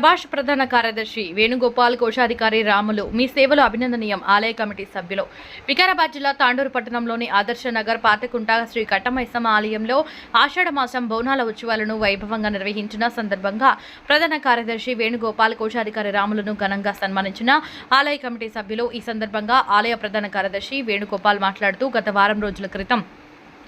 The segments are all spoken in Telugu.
ప్రభాష్ ప్రధాన కార్యదర్శి వేణుగోపాల్ కోశాధికారి రాములు. మీ సేవలు అభినందనీయం. ఆలయ కమిటీ సభ్యులు. వికారాబాద్ జిల్లా తాండూరు పట్టణంలోని ఆదర్శ నగర్ పాతకుంట శ్రీ కట్టమైసమ్మ ఆలయంలో ఆషాఢ మాసం బోనాల ఉత్సవాలను వైభవంగా నిర్వహించిన సందర్భంగా ప్రధాన కార్యదర్శి వేణుగోపాల్ కోశాధికారి రాములను ఘనంగా సన్మానించిన ఆలయ కమిటీ సభ్యులు. ఈ సందర్భంగా ఆలయ ప్రధాన కార్యదర్శి వేణుగోపాల్ మాట్లాడుతూ గత వారం రోజుల క్రితం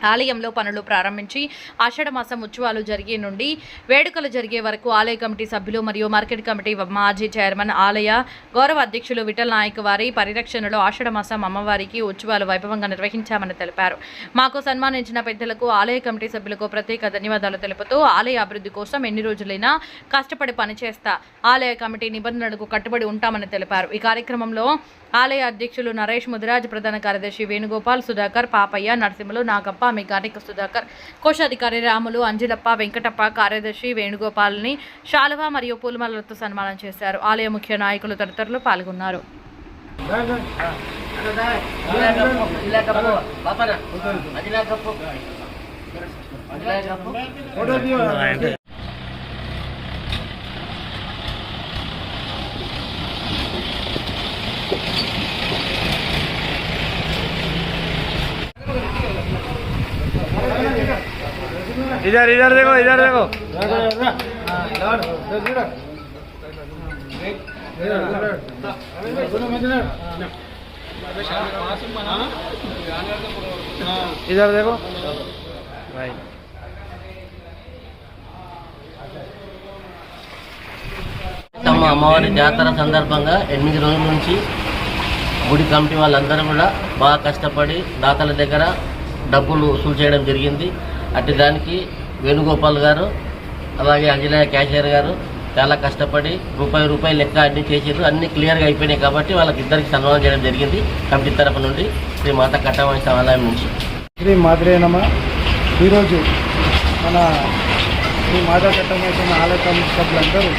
ఆలయంలో పనులు ప్రారంభించి ఆషాఢమాసం ఉత్సవాలు జరిగే నుండి వేడుకలు జరిగే వరకు ఆలయ కమిటీ సభ్యులు మరియు మార్కెట్ కమిటీ మాజీ చైర్మన్ ఆలయ గౌరవ అధ్యక్షులు విఠల్ నాయక్ వారి పరిరక్షణలో ఆషాఢమాసం అమ్మవారికి ఉత్సవాలు వైభవంగా నిర్వహించామని తెలిపారు. మాకు సన్మానించిన పెద్దలకు ఆలయ కమిటీ సభ్యులకు ప్రత్యేక ధన్యవాదాలు తెలుపుతూ ఆలయ అభివృద్ధి కోసం ఎన్ని రోజులైనా కష్టపడి పనిచేస్తా ఆలయ కమిటీ నిబంధనలకు కట్టుబడి ఉంటామని తెలిపారు. ఈ కార్యక్రమంలో ఆలయ అధ్యక్షులు నరేష్ ముదిరాజ్ ప్రధాన కార్యదర్శి వేణుగోపాల్ సుధాకర్ పాపయ్య నరసింహులు నాగప్ప మెకానిక్ సుధాకర్ కోశాధికారి రాములు అంజిలప్ప వెంకటప్ప కార్యదర్శి వేణుగోపాల్ని శాలువా మరియు పూలమాలలతో సన్మానం చేశారు. ఆలయ ముఖ్య నాయకులు తదితరులు పాల్గొన్నారు. इधर इधर देखो इधर देखो इधर देखो भाई తమ అమ్మవారి జాతర సందర్భంగా ఎనిమిది రోజుల నుంచి గుడి కమిటీ వాళ్ళందరూ కూడా బాగా కష్టపడి దాతల దగ్గర డబ్బులు వసూలు చేయడం జరిగింది అటు దానికి వేణుగోపాల్ గారు అలాగే అంజనేయ క్యాషియర్ గారు చాలా కష్టపడి రూపాయి రూపాయి లెక్క అన్ని చేసారు అన్ని క్లియర్గా అయిపోయినాయి కాబట్టి వాళ్ళకి ఇద్దరికి సన్మానం చేయడం జరిగింది కమిటీ తరపు నుండి శ్రీ మాత కట్టవాణి ఆలయం నుంచి. శ్రీ మాదిరేనమ్మ ఈరోజు మన శ్రీ మాతా కట్టమేసిన ఆలయ కమిటీ సభ్యులందరూ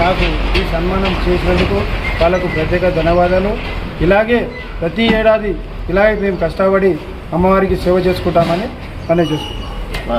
నాకు ఈ సన్మానం చేసినందుకు వాళ్ళకు ప్రత్యేక ధన్యవాదాలు. ఇలాగే ప్రతి ఏడాది ఇలాగే మేము కష్టపడి అమ్మవారికి సేవ చేసుకుంటామని పని మా